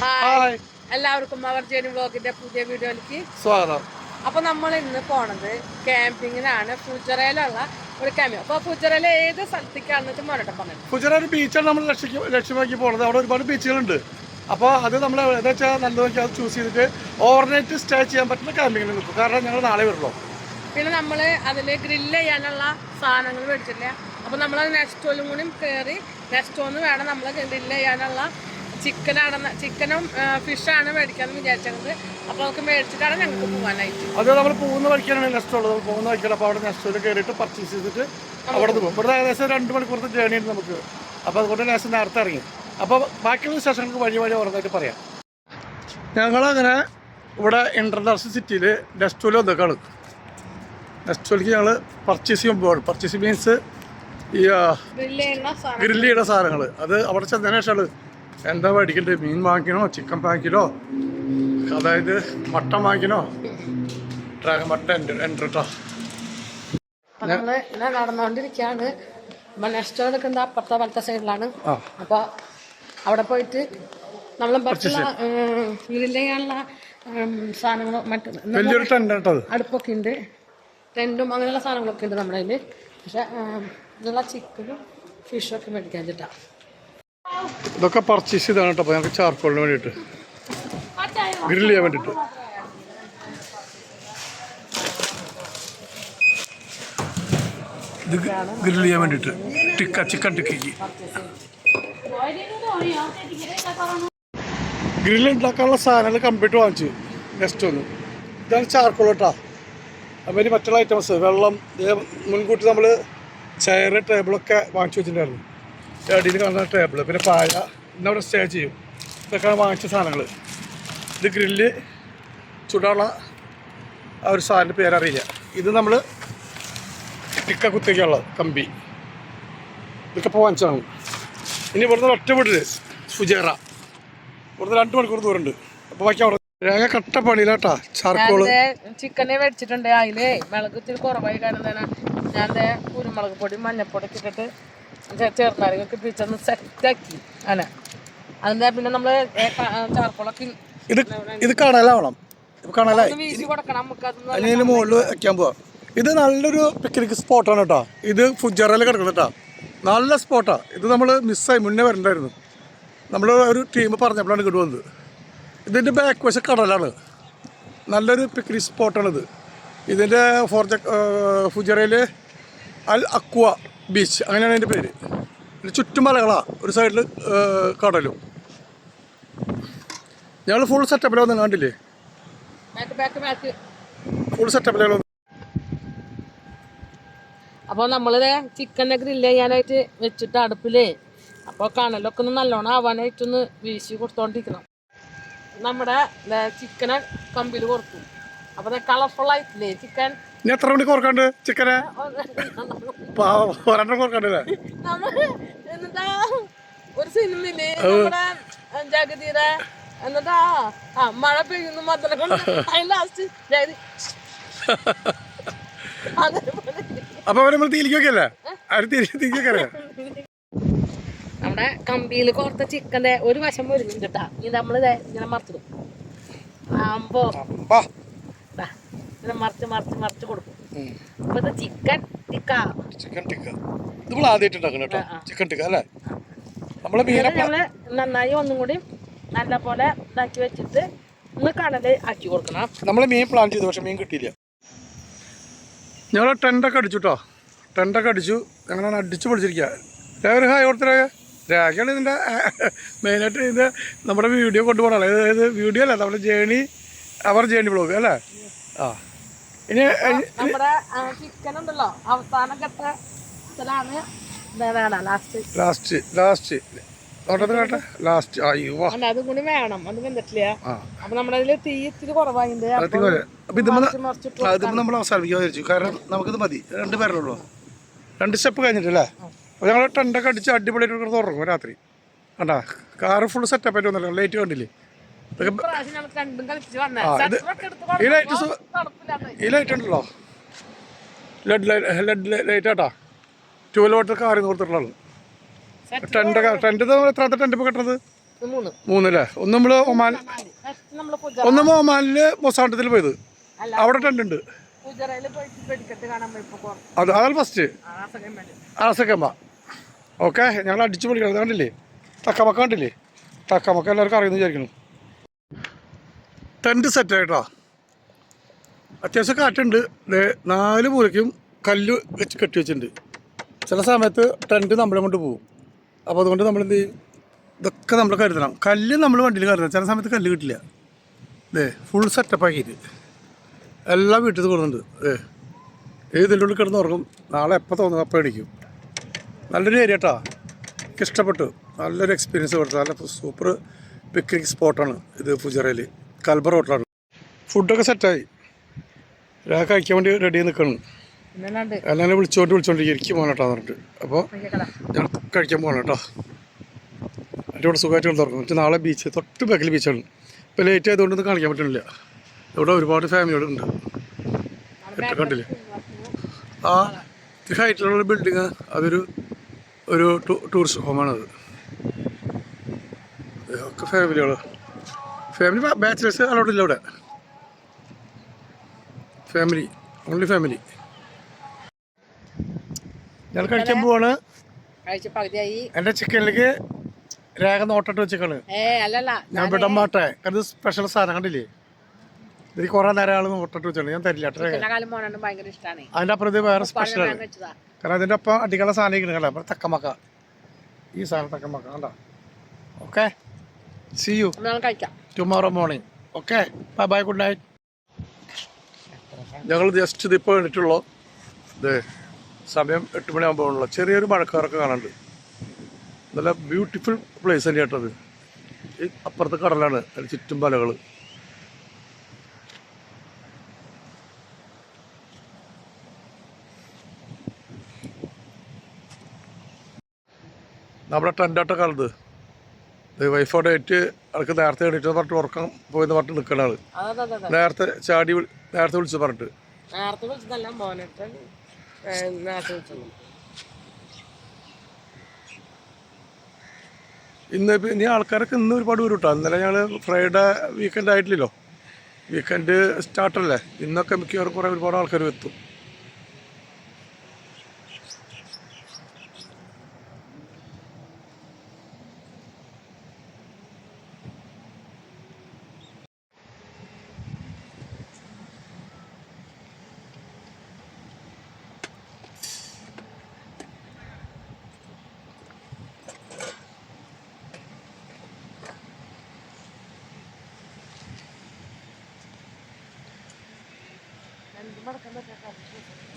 Hi. എല്ലാവർക്കും അവർ ജനു വ്ലോഗിന്റെ പുതിയ വീഡിയോയിലേക്ക് സ്വാഗതം. അപ്പൊ നമ്മൾ ഇന്ന് പോണത് ക്യാമ്പിങ്ങിനാണ്. ഫുജറയിലുള്ള ഒരു ക്യാമ്പ് അപ്പൊ ഫുജറയിലെ ഏത് സ്ഥലത്തേക്കാണെന്ന് മോനോട്ട് പറഞ്ഞു ഗുജറാത്ത് ബീച്ചാണ് നമ്മൾ ലക്ഷ്യ ലക്ഷ്യമാക്കി പോണത്. അവിടെ ഒരുപാട് ബീച്ചുകളുണ്ട് അപ്പോൾ അത് നമ്മൾ എന്താ വെച്ചാൽ നല്ലതൊക്കെ അത് ചൂസ് ചെയ്തിട്ട് ഓവർനൈറ്റ് സ്റ്റേ ചെയ്യാൻ പറ്റുന്ന ക്യാമ്പിങ്ങിൽ നിൽക്കും. കാരണം ഞങ്ങൾ നാളെ വരുള്ളൂ. പിന്നെ നമ്മൾ അതിൽ ഗ്രില്ല് ചെയ്യാനുള്ള സാധനങ്ങൾ മേടിച്ചില്ല അപ്പോൾ നമ്മൾ നെക്സ്റ്റോലും കൂടി കയറി നെക്സ്റ്റോന്ന് വേണം നമ്മൾ ഗ്രില്ല് ചെയ്യാനുള്ള ചിക്കനാണ് ചിക്കനും ഫിഷാണ് മേടിക്കാന്ന് വിചാരിച്ചത് അപ്പൊ നമുക്ക് മേടിച്ചിട്ടാണ് ഞങ്ങൾക്ക് പോകാനായിട്ട് അത് നമ്മൾ പോകുന്ന വഴിക്കാണ് നെക്സ്റ്റ് ഉള്ളത് പോകുന്ന വഴിക്കാണ്. അപ്പോൾ അവിടെ നെക്സ്റ്റോയിൽ കയറിയിട്ട് പർച്ചേസ് ചെയ്തിട്ട് അവിടെ പോകും. ഇവിടെ ഏകദേശം രണ്ട് മണിക്കൂറത്തെ ജേണി ഉണ്ട് നമുക്ക്. അപ്പോൾ അതുകൊണ്ട് ലേശം നേരത്തെ ഇറങ്ങി. അപ്പോൾ ബാക്കിയുള്ള സ്റ്റേഷനുകൾക്ക് വഴി വഴി ഉറങ്ങായിട്ട് പറയാം. ഞങ്ങളങ്ങനെ ഇവിടെ ഇന്റർനാഷണൽ സിറ്റിയിൽ നെസ്റ്റോയിൽ വന്നേക്കാണ്. നെസ്റ്റോയിലേക്ക് ഞങ്ങൾ പർച്ചേസ് ചെയ്യുമ്പോൾ പർച്ചേസ് മീൻസ് ഈ ഗ്രില്ല് ചെയ്യുന്ന സാധനങ്ങൾ. അത് അവിടെ ചെന്നതിന് ശേഷമാണ് എന്താ മേടിക്കണ്ടത് മീൻ വാങ്ങിക്കണോ? ചിക്കൻ വാങ്ങിക്കണോ? അതായത് മട്ടൻ വാങ്ങിക്കണോ? ഡ്രാഗൺ മട്ടൻ ഉണ്ട് കേട്ടോ അപ്പൊ നമ്മൾ ഇങ്ങനെ നടന്നുകൊണ്ടിരിക്കുകയാണ് നെക്സ്റ്റ് അപ്പുറത്തെ വലത്തെ സൈഡിലാണ്. അപ്പോൾ അപ്പൊ അവിടെ പോയിട്ട് നമ്മൾ മറ്റു വലിയൊരു ടെന്റ് കേട്ടോ അടുപ്പൊക്കെ ഉണ്ട്. ടെന്റും അങ്ങനെയുള്ള സാധനങ്ങളൊക്കെ ഉണ്ട് നമ്മുടെ കയ്യിൽ പക്ഷെ ഉം, ഇതിലുള്ള ചിക്കനും ഫിഷും ഒക്കെ മേടിക്കാൻ ചേട്ടാ ഇതൊക്കെ പർച്ചേസ് ചെയ്താണ് കേട്ടോ. ഞങ്ങൾക്ക് ചാർക്കോളിന് വേണ്ടിയിട്ട്. ഗ്രില്ല് ചെയ്യാൻ വേണ്ടിയിട്ട്. ഇത് ഗ്രില്ല് ചെയ്യാൻ വേണ്ടിയിട്ട്. ടിക്ക ചിക്കൻ ടിക്കി ഗ്രില്ല് ഉണ്ടാക്കാനുള്ള സാധനങ്ങൾ കംപ്ലീറ്റ് വാങ്ങിച്ചു. നെക്സ്റ്റ് ഒന്ന്. ഇതാണ് ചാർക്കോൾ കേട്ടോ അതുമാതിരി മറ്റുള്ള ഐറ്റംസ് വെള്ളം മുൻകൂട്ടി നമ്മൾ ചെയർ ടേബിളൊക്കെ വാങ്ങിച്ചു വെച്ചിട്ടുണ്ടായിരുന്നു. അടിയിൽ കാണുന്ന ടേബിൾ പിന്നെ പായ ഇന്നവിടെ സ്റ്റേ ചെയ്യും. ഇതൊക്കെയാണ് വാങ്ങിച്ച സാധനങ്ങൾ ഇത് ഗ്രില്ല് ചുടാനുള്ള ആ ഒരു സാധനത്തിന്റെ പേരറിയില്ല. ഇത് നമ്മൾ ടിക്ക കുത്തേക്കുള്ള കമ്പി. ഇതൊക്കെ ഇപ്പോൾ വാങ്ങിച്ചതാണ്. ഇനി ഇവിടുന്ന് ഒറ്റ വീട്ടിൽ ഫുജേറ ഇവിടുന്ന് രണ്ട് മണിക്കൂർ ദൂരമുണ്ട്. അപ്പോൾ ബാക്കി അവിടെ രേഖ കട്ട പണിയിലാട്ടാ. ചാർക്കോൾ. ചിക്കനെ മേടിച്ചിട്ടുണ്ട് അതിലേ മുളക് ഇത്തിരി കുറവായി കാരണം ഞാൻ കുരുമുളക് പൊടി മഞ്ഞപ്പൊടി ഇട്ടിട്ട് ചെറുനാരങ്ങൊക്കെ പിടിച്ചൊന്ന് സെറ്റാക്കി അങ്ങനെ അതിന്റെ പിന്നെ നമ്മൾ ചാർക്കോളൊക്കെ ഇത് ഇത് കാണലായി ഒന്ന് വീശി കൊടുക്കണം നമുക്ക് അത് അതിന് മുകളിൽ വെക്കാൻ പോവാ. ഇത് നല്ലൊരു പിക്നിക് സ്പോട്ടാണ് കേട്ടോ ഇത് ഫുജറയിൽ കിടക്കുന്നത് കേട്ടോ നല്ല സ്പോട്ടാണ് ഇത് നമ്മൾ മിസ്സായി മുന്നേ വരണ്ടായിരുന്നു. നമ്മൾ ഒരു ടീം പറഞ്ഞപ്പോഴാണ് ഇങ്ങോട്ട് വന്നത്. ഇതിന്റെ ബാക്ക് വശം കടലാണ് നല്ലൊരു പിക്നിക് സ്പോട്ടാണിത് ഇതിന്റെ ഫോർജ ഫുജറയിൽ അൽ അക്വ. ബീച്ച്. അങ്ങനെയാണ് അതിന്റെ പേര്. ചുറ്റും മലകളാണ് ഒരു സൈഡിൽ കടലും. ഞങ്ങൾ ഫുൾ സെറ്റപ്പിൽ വന്നു കണ്ടില്ലേ? ഫുൾ വന്നത് അപ്പോൾ നമ്മളിത് ചിക്കനെ ഗ്രില്ല് ചെയ്യാനായിട്ട് വെച്ചിട്ട് അടുപ്പിലേ അപ്പോൾ കണലൊക്കെ ഒന്ന് നല്ലോണം ആവാനായിട്ടൊന്ന് വീശി കൊടുത്തോണ്ടിരിക്കണം. നമ്മുടെ ചിക്കനെ കമ്പിൽ കൊടുത്തു. അപ്പോൾ കളർഫുൾ ആയിട്ടില്ലേ ചിക്കൻ ഇനി എത്ര മണിക്ക് ഓർക്കാണ്ട് ചിക്കനെ? ഒരെണ്ണം ഓർക്കാണ്ടല്ലേ ഒരു സിനിമയിൽ നമ്മുടെ ജഗതിയുടെ എന്നിട്ടാ ആ മഴ പെയ്യുന്നു മാത്രം കൊണ്ട് അതിന് ലാസ്റ്റ് ജഗതി അപ്പൊ അവർ നമ്മൾ തീലിക്ക് വെക്കല്ലേ അവർ തീരി തീക്ക് വെക്കല്ലേ നമ്മുടെ കമ്പിയിൽ കോർത്ത ചിക്കന്റെ ഒരു വശം ഒരുങ്ങും കേട്ടാ ഇത് നമ്മൾ ദേ ഇങ്ങനെ മറത്തു ആകുമ്പോ ഇങ്ങനെ മറിച്ച് മറിച്ച് മറിച്ച് കൊടുക്കും. അപ്പൊ ഇത് ചിക്കൻ ടിക്ക ചിക്കൻ ടിക്ക ഇത് നമ്മൾ ആദ്യമായിട്ട് ഉണ്ടാക്കണം കേട്ടോ. ചിക്കൻ ടിക്ക അല്ലേ? നമ്മൾ ഇത് നമ്മൾ നന്നായി ഒന്നും കൂടി നല്ല പോലെ ഇതാക്കി വെച്ചിട്ട് ഒന്ന് കടൽ ആക്കി കൊടുക്കണം. നമ്മൾ മീൻ പ്ലാൻ ചെയ്തു പക്ഷെ മീൻ കിട്ടിയില്ല. ഞങ്ങൾ ടെന്റൊക്കെ അടിച്ചു കേട്ടോ ടെന്റൊക്കെ അടിച്ചു. ഞങ്ങളാണ് അടിച്ചു പൊളിച്ചിരിക്കുക രാവിലെ ഹായ് കൊടുത്ത രേഖ രേഖയാണ് ഇതിന്റെ മെയിനായിട്ട് ഇതിന്റെ നമ്മുടെ വീഡിയോ കൊണ്ടുപോകണം. അതായത് വീഡിയോ അല്ല നമ്മുടെ ജേണി അവർ ജേണി ബ്ലോഗ് അല്ലേ? ആ. നമ്മുടെ ചിക്കൻ ഉണ്ടല്ലോ. അവസാന ഘട്ടത്തിലാണ് ലാസ്റ്റ് ലാസ്റ്റ് ലാസ്റ്റ് ലാസ്റ്റ് അതും കൂടി വേണം. അത് വെന്തിട്ടില്ല. ആ. അപ്പൊ നമ്മുടെ അതിൽ തീ ഇത്തിരി കുറവായിണ്ട്. നമ്മൾ അവസാനിപ്പിക്കാൻ വിചാരിച്ചു. കാരണം നമുക്കിത് മതി. രണ്ട് പേരുള്ളൂ. രണ്ട് സ്റ്റെപ്പ് കഴിഞ്ഞിട്ടല്ലേ? അപ്പോൾ ഞങ്ങൾ ടെന്റൊക്കെ അടിച്ച് അടിപൊളിയായിട്ട് കിടന്ന് ഉറങ്ങും രാത്രി. കണ്ടാ? കാറ് ഫുൾ സെറ്റപ്പ് ആയിട്ട് വന്നല്ലോ. ലൈറ്റ് കണ്ടില്ലേ? ഈ ലൈറ്റ് ഉണ്ടല്ലോ. ലെഡ് ലൈറ്റ് ലെഡ് ലൈറ്റ് ആട്ടാ. ട്വൽവ് വാട്ടർ കാറി കൊടുത്തിട്ടുള്ളത്. സെറ്റ് ടെന്റ് ടെന്റ് എത്രാമത്തെ ടെന്റ് ഇപ്പോൾ മൂന്ന്. മൂന്നല്ലേ ഒന്ന് നമ്മൾ ഒമാൻ ഒന്ന് ഒമാനിൽ മൊസാണ്ടത്തിൽ പോയത്. അല്ല. അവിടെ ടെന്റ് ഉണ്ട്. അത് അതാണ് ഫസ്റ്റ് ആ സെക്കൻഡ് വേണ്ടി? അറസക്കമ്മ ഓക്കെ ഞങ്ങൾ അടിച്ചു പൊളിക്കണം. കണ്ടില്ലേ? തക്കമക്ക കണ്ടില്ലേ? തക്കമക്ക എല്ലാവർക്കും അറിയുന്നു വിചാരിക്കണം ടെന്റ് സെറ്റായിട്ടോ അത്യാവശ്യം കാറ്റുണ്ട്. നാല് മൂലയ്ക്കും കല്ല് വെച്ച് കെട്ടി വെച്ചിട്ടുണ്ട്. ചില സമയത്ത് ടെന്റ് നമ്മളെ കൊണ്ട് പോകും അപ്പോൾ അതുകൊണ്ട് നമ്മൾ എന്ത് ചെയ്യും ഇതൊക്കെ നമ്മൾ കരുതണം. കല്ല് നമ്മൾ വണ്ടിയിൽ കരുതണം. ചില സമയത്ത് കല്ല് കിട്ടില്ല. ദേ ഫുൾ സെറ്റപ്പ് ആക്കിയിട്ട്. എല്ലാ വീട്ടിൽ നിന്ന് കൊടുക്കുന്നുണ്ട് ഏ ഏതിന്റെ ഉള്ളിൽ കിടന്ന് ഉറങ്ങും. നാളെ എപ്പോൾ തോന്നുന്നു അപ്പോൾ അടിക്കും നല്ലൊരു ഏരിയ കേട്ടോ എനിക്ക് ഇഷ്ടപ്പെട്ടു. നല്ലൊരു എക്സ്പീരിയൻസ് കൊടുത്തു. നല്ല സൂപ്പർ പിക്നിക് സ്പോട്ടാണ് ഇത് ഫുജറയിൽ കൽബർ ഹോട്ടലാണ് ഫുഡൊക്കെ സെറ്റായി. ഒരാൾക്ക് കഴിക്കാൻ വേണ്ടി റെഡി നിൽക്കണം പിന്നെല്ലാണ്ട് വിളിച്ചോണ്ട് വിളിച്ചോണ്ട് വിളിച്ചോണ്ടിരിക്കും. എനിക്ക് പോകണം കേട്ടോ പറഞ്ഞിട്ട്. അപ്പോൾ ഞാൻ കഴിക്കാൻ പോകണം കേട്ടോ എന്റെ ഇവിടെ സുഖമായിട്ട് തുറക്കും എന്നിട്ട് നാളെ ബീച്ച് തൊട്ട് ബാക്കിൽ ബീച്ചാണ് ഇപ്പോൾ ലേറ്റ് ആയതുകൊണ്ടൊന്നും കാണിക്കാൻ പറ്റുന്നില്ല. ഇവിടെ ഒരുപാട് ഫാമിലികളുണ്ട് കണ്ടില്ലേ? ആ ഹൈറ്റിലുള്ള ബിൽഡിങ് അതൊരു ഒരു ടൂറിസ്റ്റ് ഹോമാണത് ഒക്കെ ഫാമിലികൾ ഫാമിലി ബാച്ചിലേഴ്സ് അലോട്ട് ഇല്ല ഇവിടെ. ഫാമിലി ഓൺലി ഫാമിലി ഞങ്ങൾ കഴിക്കാൻ പോവാണ്. എന്റെ എന്റെ ചിക്കനിലേക്ക് രേഖ നോട്ടിട്ട് വെച്ചേക്കാണ്. ഞാൻ വിടാൻ മാട്ടെ അത് സ്പെഷ്യൽ സാധനം കണ്ടില്ലേ? ഇത് കുറേ നേരം ആൾ നോട്ടിട്ട് വെച്ചാണ്. ഞാൻ തരില്ല അതിന്റെ അപ്പുറം അപ്പുറത്ത് വേറെ സ്പെഷ്യലാണ് വെച്ചതാ. കാരണം അതിന്റെ ഒപ്പം അടിക്കാനുള്ള സാധനം ഇരിക്കണം കേട്ടോ അപ്പോൾ തക്കമക്ക ഈ സാധനം തക്കമക്ക കണ്ടോ? ഓക്കെ സി യു കഴിക്കാം. Tomorrow morning okay bye bye good night ഞങ്ങൾ ജസ്റ്റ് ഇതിപ്പോൾ എണീറ്റുള്ളൂ ഇത് സമയം എട്ട് മണിയാകുമ്പോഴുള്ള ചെറിയൊരു മഴക്കാരൊക്കെ കാണാനുണ്ട്. നല്ല ബ്യൂട്ടിഫുൾ പ്ലേസ് തന്നെ കേട്ടത് ഈ അപ്പുറത്ത് കടലാണ് അതിന് ചുറ്റും പലകൾ നമ്മുടെ ടെന്റാട്ട കാലത്ത് വൈഫോടെ ഏറ്റ് അവർക്ക് നേരത്തെ എണീറ്റ് പറഞ്ഞിട്ട് ഉറക്കം പോയെന്ന് പറഞ്ഞിട്ട് നിൽക്കണ ആൾ നേരത്തെ ചാടി നേരത്തെ വിളിച്ചു പറഞ്ഞിട്ട്. നേരത്തെ വിളിച്ചതല്ല മോനട്ടൻ നേരത്തെ വിളിച്ചത്. ഇന്ന് പിന്നെ ഇനി ആൾക്കാരൊക്കെ ഇന്ന് ഒരുപാട് വരും കേട്ടോ ഇന്നലെ ഞങ്ങൾ ഫ്രൈഡേ വീക്കെൻഡ് ആയിട്ടില്ലല്ലോ. വീക്കെൻഡ് സ്റ്റാർട്ടല്ലേ ഇന്നൊക്കെ മിക്കവാറും കുറേ ഒരുപാട് ആൾക്കാർ എത്തും.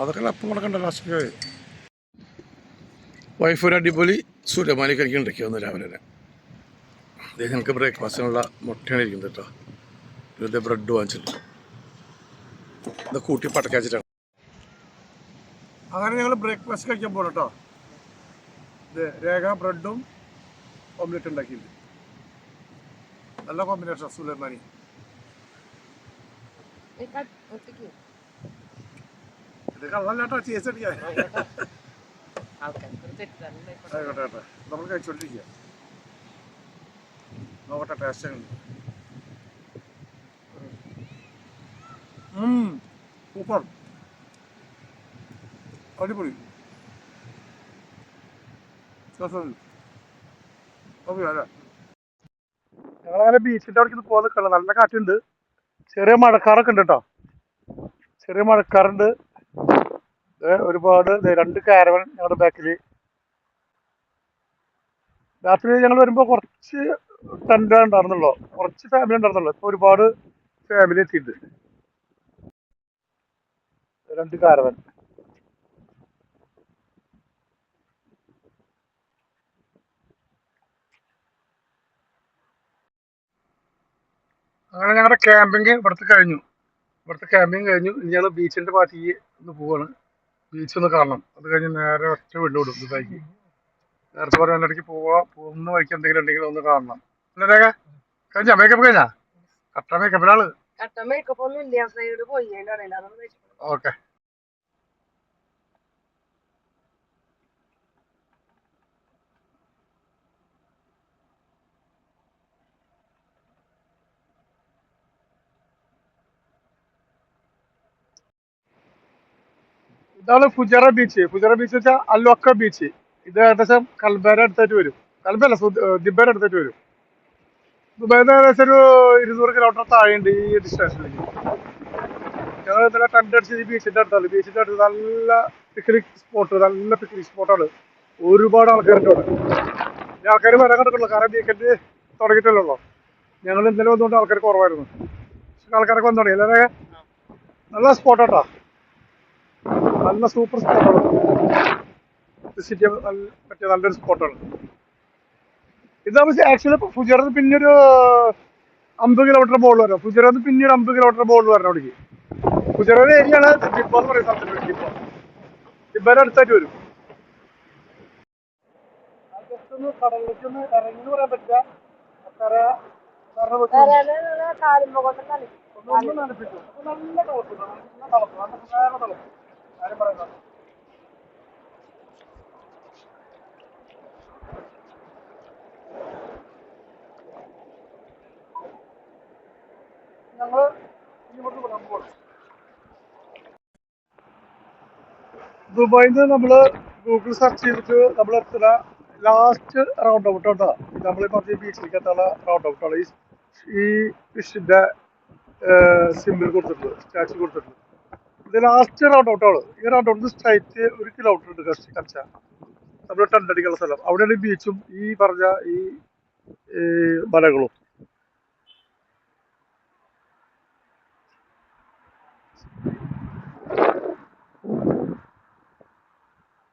അതൊക്കെ അപ്പം നടക്കണ്ട ലാസ്റ്റ് വൈഫ് ഒരു അടിപൊളി സൂര്യമാലി കഴിക്കാൻ ഉണ്ടാക്കിയ രാവിലെ തന്നെ. അദ്ദേഹം ഞങ്ങൾക്ക് ബ്രേക്ക്ഫാസ്റ്റിനുള്ള മുട്ടയാണ് ഇരിക്കുന്നത് കേട്ടോ. വെറുതെ ബ്രെഡ് വാങ്ങിച്ചിട്ടുണ്ട് ഇത് കൂട്ടി പടക്കാച്ചിട്ടാണ് അങ്ങനെ ഞങ്ങൾ ബ്രേക്ക്ഫാസ്റ്റ് കഴിക്കാൻ പോകണം കേട്ടോ. രേഖ ബ്രെഡും ഓംലെറ്റ് ഉണ്ടാക്കിയിട്ടുണ്ട്. നല്ല കോമ്പിനേഷൻ സുലൈമാനി ഇത് കള്ളല്ലാട്ടോ ചേച്ചി അടിക്കാൻ. ആൾക്കാർക്ക് ഒരു തെറ്റിദ്ധാരണ ഉണ്ടായിക്കോട്ടെ. ആയിക്കോട്ടെ ആയിക്കോട്ടെ. നമ്മൾ കഴിച്ചോണ്ടിരിക്കുക നോക്കട്ടെ ടേസ്റ്റ് സൂപ്പർ അടിപൊളി. ഞങ്ങളങ്ങനെ ബീച്ചിന്റെ അവിടേക്ക് നിൽക്കണം നല്ല കാറ്റുണ്ട്. ചെറിയ മഴക്കാറൊക്കെ ഉണ്ട് കേട്ടോ. ചെറിയ മഴക്കാറുണ്ട്. ഒരുപാട് രണ്ട് കാരവൻ ഞങ്ങളുടെ ബാക്കിൽ രാത്രി ഞങ്ങൾ വരുമ്പോൾ കുറച്ച് ടെന്റ് ഉണ്ടായിരുന്നുള്ളൂ കുറച്ച് ഫാമിലി ഉണ്ടായിരുന്നുള്ളൂ ഇപ്പോൾ ഒരുപാട് ഫാമിലി എത്തിയിട്ടുണ്ട് രണ്ട് കാരവൻ അങ്ങനെ ഞങ്ങളുടെ ക്യാമ്പിങ് ഇവിടുത്തെ കഴിഞ്ഞു. ഇവിടുത്തെ ക്യാമ്പിങ് കഴിഞ്ഞു. ഇനി ഞങ്ങൾ ബീച്ചിന്റെ പാർട്ടിക്ക് ഒന്ന് പോവാണ്. ബീച്ച് ഒന്ന് കാണണം. അത് കഴിഞ്ഞ് നേരെ ഒറ്റ വീട് വിടും ദുബായിക്ക് നേരത്തെ പറഞ്ഞ ഇടയ്ക്ക് പോവാ പോകുന്ന വഴിക്ക് എന്തെങ്കിലും ഉണ്ടെങ്കിൽ ഒന്ന് കാണണം. അല്ലേ കഴിഞ്ഞാ? മേക്കപ്പ് കഴിഞ്ഞാ? കട്ട മേക്കപ്പിനാൾ കട്ട മേക്കപ്പ് ഒന്നും ഇല്ല സൈഡ് പോയി അതിന്റെ ഇടയിൽ അതൊന്നും വെച്ചിട്ടില്ല. ഓക്കെ ഇതാണ് ഫുജറ ബീച്ച്. ഫുജറ ബീച്ച് വെച്ചാൽ അല്ലൊക്ക ബീച്ച്. ഇത് ഏകദേശം കൽബേര അടുത്തായിട്ട് വരും. കൽബല്ല ദിബേര അടുത്തായിട്ട് വരും. ദുബായിൽ നിന്ന് ഏകദേശം ഒരു ഇരുന്നൂറ് കിലോമീറ്റർ താഴെയുണ്ട് ഈ ഡിസ്റ്റൻസിലേക്ക് ഞങ്ങൾ ഇന്നലെ ടെന്റ് അടിച്ച് ഈ ബീച്ചിന്റെ അടുത്താണ്. ബീച്ചിന്റെ അടുത്ത് നല്ല പിക്നിക് സ്പോട്ട് നല്ല പിക്നിക് സ്പോട്ടാണ് ഒരുപാട് ആൾക്കാരുണ്ട് അവിടെ. ഈ ആൾക്കാർ വരാൻ കിടക്കുള്ളൂ കാരണം വീക്കെൻഡ് തുടങ്ങിയിട്ടല്ലോ ഞങ്ങൾ ഇന്നലെ വന്നുകൊണ്ട് ആൾക്കാർ കുറവായിരുന്നു. പക്ഷെ ആൾക്കാരൊക്കെ വന്നു തുടങ്ങി എല്ലാവരും നല്ല സ്പോട്ടാട്ടാ നല്ല സൂപ്പർ സ്പോട്ടാണ് സിറ്റി പറ്റിയ നല്ലൊരു സ്പോട്ടാണ് ഇത് നമുക്ക് ആക്ച്വലി ഫുജറിന് പിന്നെ ഒരു അമ്പത് കിലോമീറ്റർ ബോൾ വരാം. ഫുജറത്ത് പിന്നെ ഒരു അമ്പത് കിലോമീറ്റർ ബോൾ വരണം അവിടേക്ക്. ഫുജറിന്റെ ഏരിയ ആണ് ജിപ്പ എന്ന് പറയുന്ന സ്ഥലത്തിന് ജിപ്പ ജിപ്പയുടെ അടുത്തായിട്ട് വരും. ഒന്ന് കടലിലേക്ക് ഒന്ന് ഇറങ്ങി എന്ന് പറയാൻ പറ്റില്ല കര കാലുമ്പോ നനപ്പിച്ചു നല്ല തളപ്പ് നല്ല തളപ്പ് നല്ല തളപ്പ് ആരും ഇങ്ങോട്ട് ദുബായിൽ നിന്ന് നമ്മൾ ഗൂഗിൾ സെർച്ച് ചെയ്തിട്ട് നമ്മൾ എത്തുന്ന ലാസ്റ്റ് റൗണ്ട് ഔട്ട് കേട്ടോ നമ്മൾ പറഞ്ഞ ബീച്ചിലേക്ക് എത്താനുള്ള റൗണ്ട് ഔട്ടാണ് ഈ ഈ ഫിഷിന്റെ സിമ്പിൾ കൊടുത്തിട്ടുണ്ട് സ്റ്റാച്ചു കൊടുത്തിട്ടുണ്ട് ഇത് ലാസ്റ്റ് റൗണ്ട് ഔട്ടാണ് ഈ റൗണ്ട് ഔട്ട് സ്ട്രൈറ്റ് ഒരു കിലോമീറ്റർ ഉണ്ട് കസ്റ്റ് കച്ച നമ്മൾ ടണ്ടടിക്കുള്ള സ്ഥലം. അവിടെയാണ് ബീച്ചും ഈ പറഞ്ഞ ഈ മലകളും.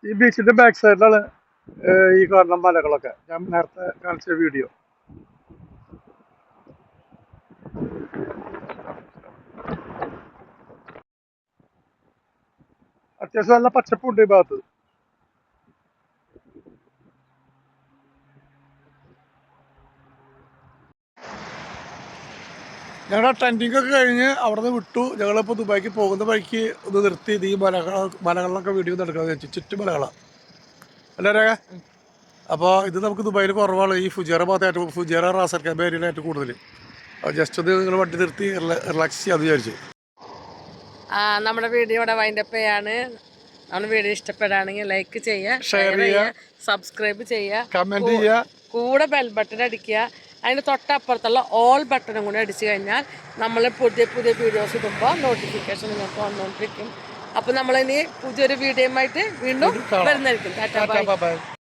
ഈ ബീച്ചിന്റെ ബാക്ക് സൈഡിലാണ് ഈ കാണുന്ന മലകളൊക്കെ. ഞാൻ നേരത്തെ കാണിച്ച വീഡിയോ അത്യാവശ്യം നല്ല പച്ചപ്പുണ്ട് ഈ ഭാഗത്ത്. ഞങ്ങളുടെ ടെന്റിംഗ് ഒക്കെ കഴിഞ്ഞ് അവിടെ നിന്ന് വിട്ടു. ഞങ്ങളിപ്പോൾ ദുബായിക്ക് പോകുന്ന വഴിക്ക് ഒന്ന് നിർത്തി. ഈ മലകൾ മലകളിലൊക്കെ വീഡിയോ എടുക്കാമെന്ന് വെച്ചു ചുറ്റും മലകളാണ് അല്ലേ അപ്പോൾ ഇത് നമുക്ക് ദുബായിൽ കുറവാണ്. ഈ ഫുജേറ ഭാഗത്ത് ഏറ്റവും ഫുജേറ റാസൽ ക്യാമ്പ് ഏരിയയിലായിട്ട് കൂടുതൽ ജസ്റ്റ് ഒന്ന് നിങ്ങൾ വണ്ടി നിർത്തി റിലാക്സ് ചെയ്യാമെന്ന് വിചാരിച്ചു. നമ്മുടെ വീഡിയോ ഇവിടെ വൈൻഡപ്പ് ചെയ്യാണ്. നമ്മുടെ വീഡിയോ ഇഷ്ടപ്പെടുകയാണെങ്കിൽ ലൈക്ക് ചെയ്യുക ഷെയർ ചെയ്യുക. സബ്സ്ക്രൈബ് ചെയ്യുക. കമന്റ് ചെയ്യുക. കൂടെ ബെൽ ബട്ടൺ അടിക്കുക. അതിന്റെ തൊട്ടപ്പുറത്തുള്ള ഓൾ ബട്ടണും കൂടി അടിച്ചു കഴിഞ്ഞാൽ നമ്മൾ പുതിയ പുതിയ വീഡിയോസ് ഇടുമ്പോൾ നോട്ടിഫിക്കേഷൻ നിങ്ങൾക്ക് വന്നുകൊണ്ടിരിക്കും. അപ്പോൾ നമ്മളിനി പുതിയൊരു വീഡിയോയുമായിട്ട് വീണ്ടും. വരുന്നതായിരിക്കും. Tata bye